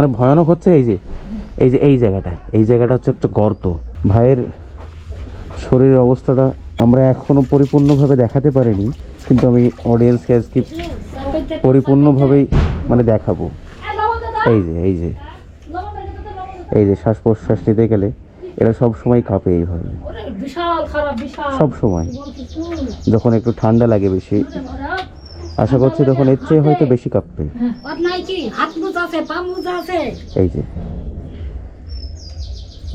মানে ভয়ানক হচ্ছে এই যে এই যে এই জায়গাটা। এই জায়গাটা হচ্ছে একটা গর্ত। ভাইয়ের শরীরের অবস্থাটা আমরা এখনও পরিপূর্ণভাবে দেখাতে পারিনি কিন্তু আমি অডিয়েন্সকে আজকে পরিপূর্ণভাবেই মানে দেখাবো। এই যে এই যে এই যে শ্বাস প্রশ্বাস নিতে গেলে এরা সব সময় কাঁপে এইভাবে। সব সময়। যখন একটু ঠান্ডা লাগে বেশি আশা করছি তখন এর চেয়ে হয়তো বেশি কাঁপবে। এই যে।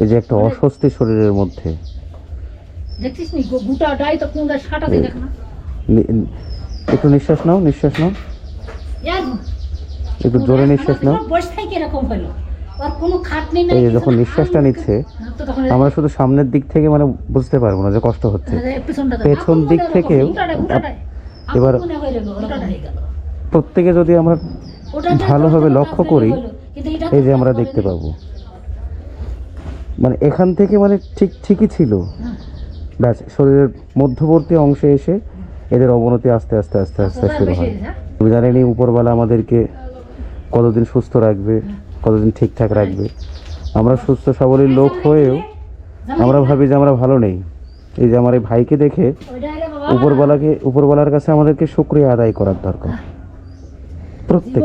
এই যে একটা অস্বস্তি শরীরের মধ্যে। একটু নিঃশ্বাস নাও নিঃশ্বাস নাও। একটু জোরে নিঃশ্বাস নাও। এই যে যখন না। নিঃশ্বাসটা নিচ্ছে আমরা শুধু সামনের দিক থেকে মানে বুঝতে পারব না যে কষ্ট হচ্ছে। পেছন দিক থেকেও এবার- প্রত্যেকে যদি আমরা ভালোভাবে লক্ষ্য করি, এই যে আমরা দেখতে পাবো। মানে এখান থেকে মানে ঠিক ঠিকই ছিল। ব্যাস শরীরের মধ্যবর্তী অংশে এসে এদের অবনতি আস্তে আস্তে আস্তে আস্তে শুরু হয়। আমি জানিনি উপরওয়ালা আমাদেরকে কতদিন সুস্থ রাখবে কতদিন ঠিকঠাক রাখবে। আমরা সুস্থ সবলীর লোক হয়েও আমরা ভাবি যে আমরা ভালো নেই। এই যে আমার এই ভাইকে দেখে উপরওয়ালাকে উপরওয়ালার কাছে আমাদেরকে শুক্রিয়া আদায় করার দরকার। প্রত্যেক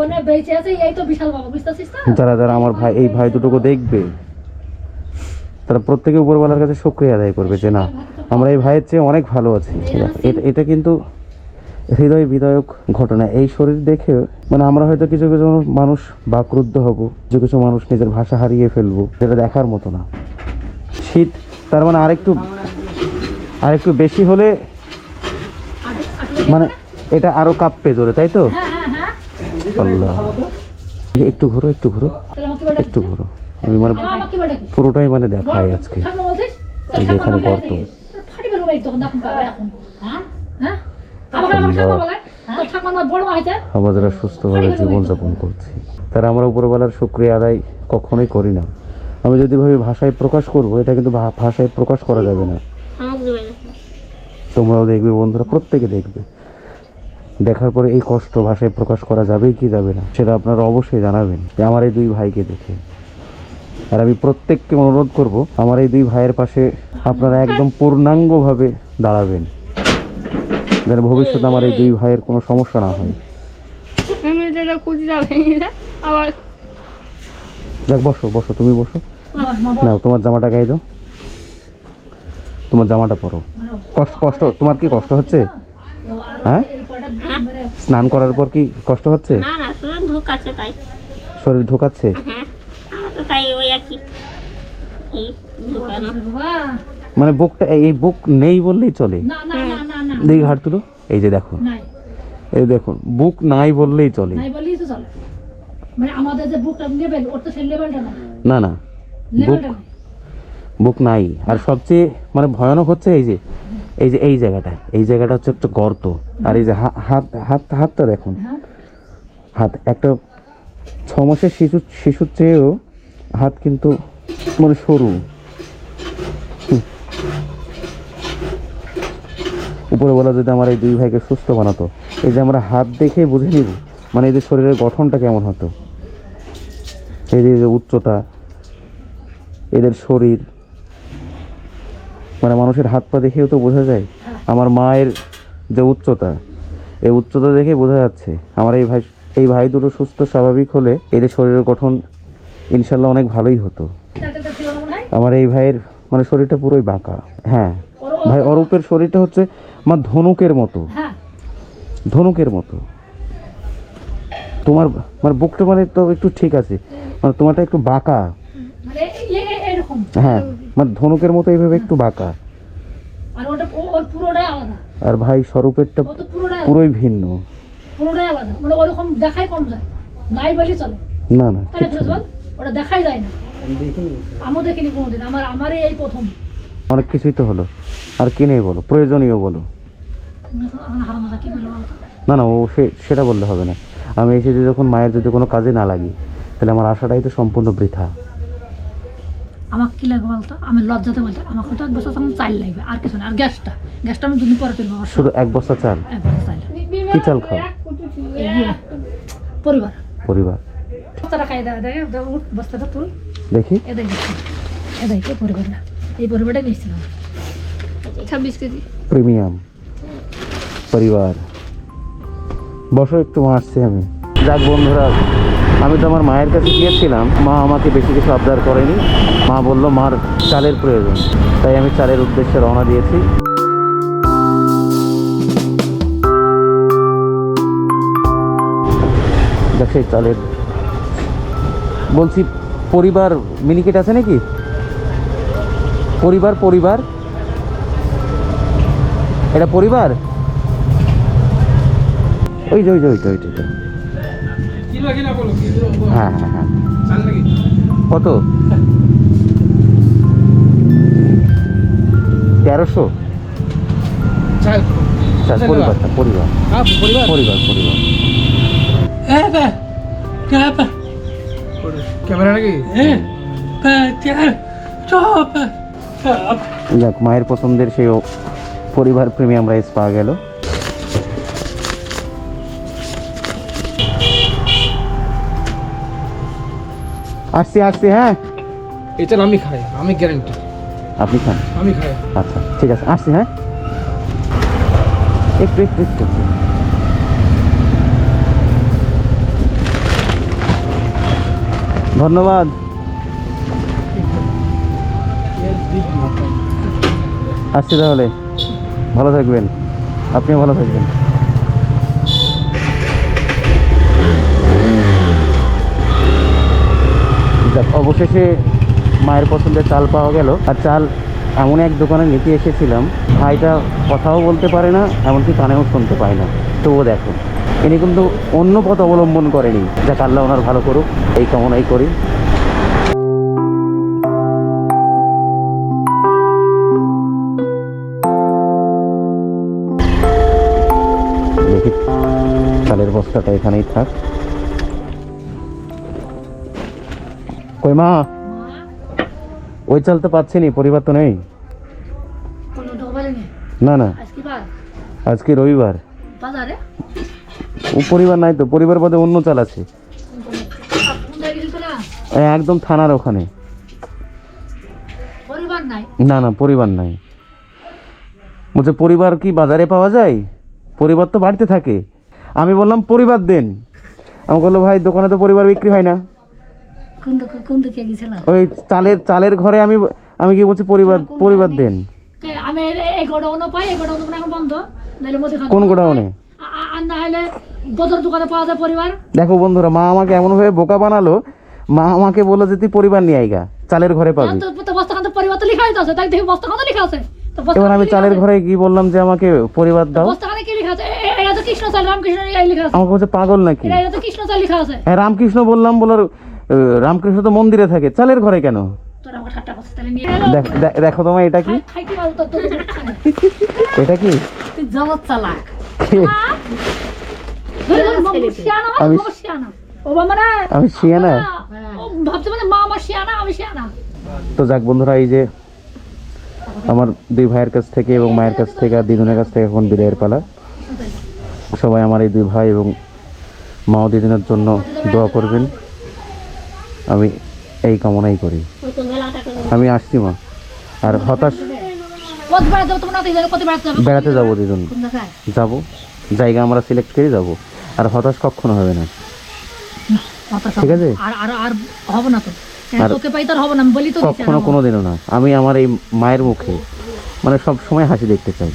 যারা যারা আমার ভাই এই ভাই দুটোকে দেখবে তারা প্রত্যেকে উপরওয়ালার কাছে শুক্রিয়া আদায় করবে যে না আমরা এই ভাইয়ের চেয়ে অনেক ভালো আছি। এটা এটা কিন্তু হৃদয় বিদায়ক ঘটনা। এই শরীর দেখে মানে আমরা হয়তো কিছু কিছু মানুষ বাকরুদ্ধ হব কিছু কিছু মানুষ নিজের ভাষা হারিয়ে ফেলব যেটা দেখার মতো না। শীত তার মানে আরেকটু আরেকটু বেশি হলে মানে এটা আরও কাঁপবে জোরে তাই তো? হ্যাঁ হ্যাঁ হ্যাঁ। আল্লাহ। একটু ঘুরো একটু ঘুরো। একটু ঘুরো। আমি মানে পুরোটাই মানে দেখাই আজকে। ঠাকুমা বলছিস এই যে এখানে গর্ত। আমার যারা সুস্থভাবে জীবনযাপন করছি তারা আমরা উপরবেলার শুক্রিয়া আদায় কখনোই করি না। আমি যদি ভাবি ভাষায় প্রকাশ করব এটা কিন্তু ভাষায় প্রকাশ করা যাবে না। তোমরাও দেখবে, বন্ধুরা, প্রত্যেকে দেখবে। দেখার পরে এই কষ্ট ভাষায় প্রকাশ করা যাবে কি যাবে না, সেটা আপনারা অবশ্যই জানাবেন যে আমার এই দুই ভাইকে দেখে। আর আমি প্রত্যেককে অনুরোধ করব, আমার এই দুই ভাইয়ের পাশে আপনারা একদম পূর্ণাঙ্গভাবে দাঁড়াবেন, যেন ভবিষ্যতে আমার এই দুই ভাইয়ের কোনো সমস্যা না হয়। যাক, বসো বসো, তুমি বসো। নাও, তোমার জামাটা গায়ে দাও। তোমার জামাটা পরো। কষ্ট কষ্ট তোমার কি কষ্ট হচ্ছে? হ্যাঁ? স্নান করার পর কি কষ্ট হচ্ছে? শরীর ঢোকাচ্ছে হ্যাঁ মানে বুকটা এই বুক নেই বললেই চলে। না না না না না। দেখি ঘাট তুলো। এই যে দেখো। এই দেখুন বুক নাই বললেই চলে। নাই বলেই তো চলে। মানে আমাদের যে বুকটা লেভেল ওর তো সেই লেভেলটা না। না বুক বুক নাই। আর সবচেয়ে মানে ভয়ানক হচ্ছে এই যে এই যে এই জায়গাটা এই জায়গাটা হচ্ছে একটা গর্ত। আর এই যে হাত হাত হাতটা দেখুন হাত? একটা ছ মাসের শিশু শিশুর চেয়েও হাত কিন্তু মানে সরু। উপরে বলা যদি আমার এই দুই ভাইকে সুস্থ বানাতো। এই যে আমরা হাত দেখে বুঝে নিব মানে এদের শরীরের গঠনটা কেমন হতো। যে উচ্চতা এদের শরীর মানে মানুষের হাত পা দেখেও তো বোঝা যায় আমার মায়ের যে উচ্চতা এই উচ্চতা দেখে বোঝা যাচ্ছে। আমার এই ভাই এই ভাই দুটো সুস্থ স্বাভাবিক হলে এদের শরীরের গঠন ইনশাল্লাহ অনেক ভালোই হতো। আমার এই ভাইয়ের মানে শরীরটা পুরোই বাঁকা। হ্যাঁ ভাই অরূপের শরীরটা হচ্ছে আমার ধনুকের মতো। ধনুকের মতো। তোমার মানে বুকটা মানে তো একটু ঠিক আছে। মানে তোমারটা একটু বাঁকা। মানে হ্যাঁ। মানে ধনুকের মতো এইভাবে একটু বাঁকা। আর ওটা ওর পুরোটাই আলাদা। আর ভাই স্বরূপেরটা পুরোই ভিন্ন। পুরোটাই আলাদা। মানে ওরকম দেখাই কম যায়। নাই বলেই চলে। না না। ওটা দেখাই যায় না। আমিও দেখিনি কোনোদিন। আমার আমারই এই প্রথম। অনেক কিছুই তো হলো। আর কি নেই বলো? প্রয়োজনীয় বলো? না না ও সেটা বললে হবে না। আমি এসে যদি যখন মায়ের যদি কোনো কাজে না লাগি তাহলে আমার আশাটাই তো সম্পূর্ণ বৃথা। আমাকে কি লাগবে বলতো? আমি লজ্জাতে বলতে আমাকে হয়তো এক বছর তখন চাল লাগবে আর কিছু না আর গ্যাসটা। গ্যাসটা আমি দুদিন পরে তুলবো শুধু এক বস্তা চাল? এক বছর চাল। কি চাল খাও? পরিবার। পরিবার। বস্তাটা খাই দেয় দেখে বস্তাটা তুল। দেখি। এ দেখ এ দেখ এই পরিবারটা। এই পরিবারটা নিয়েছিলাম ছাব্বিশ কেজি। প্রিমিয়াম। পরিবার। বসো একটু মা আসছি আমি। যাক বন্ধুরা আমি তো আমার মায়ের কাছে গিয়েছিলাম। মা আমাকে বেশি কিছু আবদার করেনি। মা বলল মার চালের প্রয়োজন। তাই আমি চালের উদ্দেশ্যে রওনা দিয়েছি। সেই চালের বলছি পরিবার মিনিকেট আছে নাকি? পরিবার পরিবার? এটা পরিবার? ওই যে ওই যে ওই যে, ওই যে। হ্যাঁ হ্যাঁ হ্যাঁ। কত? তেরোশো? পরিবারটা পরিবার পরিবার। পরিবার। ক্যামেরা নাকি? যাক মায়ের পছন্দের সেই ও- পরিবার প্রিমিয়াম রাইস পাওয়া গেল। আসছি আসছি হ্যাঁ। এটা আমি খাই আমি গ্যারান্টি আপনি খান। আমি খাই। আচ্ছা ঠিক আছে আসছি হ্যাঁ। একটু একটু একটু। ধন্যবাদ। আসছি তাহলে। ভালো থাকবেন। আপনিও ভালো থাকবেন। অবশেষে মায়ের পছন্দের চাল পাওয়া গেল। আর চাল এমন এক দোকানে নিতে এসেছিলাম, ভাইটা কথাও বলতে পারে না, এমনকি কানেও শুনতে পায় না। তবুও দেখো, ইনি কিন্তু অন্য পথ অবলম্বন করেনি। যা আল্লাহ ওনার ভালো করুক, এই কামনাই করি। চালের বস্তাটা এখানেই থাক। কই মা? ওই চাল তো পাচ্ছি নি পরিবার তো নেই। না। না আজকে রবিবার। ও পরিবার নাই তো পরিবার বাদে অন্য চাল আছে। একদম থানার ওখানে। না না পরিবার নাই। বলছে পরিবার কি বাজারে পাওয়া যায়? পরিবার তো বাড়িতে থাকে। আমি বললাম পরিবার দেন। আমি বলল ভাই দোকানে তো পরিবার বিক্রি হয় না। কোন দিকে কোন দিকে গেছিল? ওই চালের চালের ঘরে আমি আমি কি বলছি পরিবার পরিবার দেন। আমি এই গোডাউনও পাই এই গোডাউন এখন বন্ধ? নাহলে মধ্যে কোন গোডাউনে? আর না হলে বদর দোকানে পাওয়া যায় পরিবার? দেখো বন্ধুরা মা আমাকে এমনভাবে বোকা বানালো মা আমাকে বলল যে তুই পরিবার নিয়ে আইগা চালের ঘরে পাবি। তো তো বস্তা খান পরিবার তো লেখা আছে তাই দেখি বস্তা লেখা আছে। এবার আমি চালের ঘরে গিয়ে বললাম যে আমাকে পরিবার দাও? বস্তা কি লেখা আছে? এ- এ- এটা তো কৃষ্ণ চাল রামকৃষ্ণ লেখা আছে। আমাকে বলছে পাগল নাকি? এটা এটা তো কৃষ্ণ চাল লেখা আছে। হ্যাঁ রামকৃষ্ণ বললাম বলার রামকৃষ্ণ তো মন্দিরে থাকে। চালের ঘরে কেন? দেখ- তোমার এটা কি? এটা কি? শিয়ানা আমি শিয়ানা। তো যাক বন্ধুরা এই যে আমার দুই ভাইয়ের কাছ থেকে এবং মায়ের কাছ থেকে আর দিদুনের কাছ থেকে এখন বিদায়ের পালা। সবাই আমার এই দুই ভাই এবং মা ও দিদিনের জন্য দোয়া করবেন। আমি এই কামনাই করি। আমি আসছি মা। আর হতাশ বেড়াতে যাব বেড়াতে যাব। জায়গা আমরা সিলেক্ট করে যাব। আর হতাশ কখনো হবে না। ঠিক আছে। আর আর আর হবে না তো। কখনো না। আমি আমার এই মায়ের মুখে মানে সব সময় হাসি দেখতে চাই।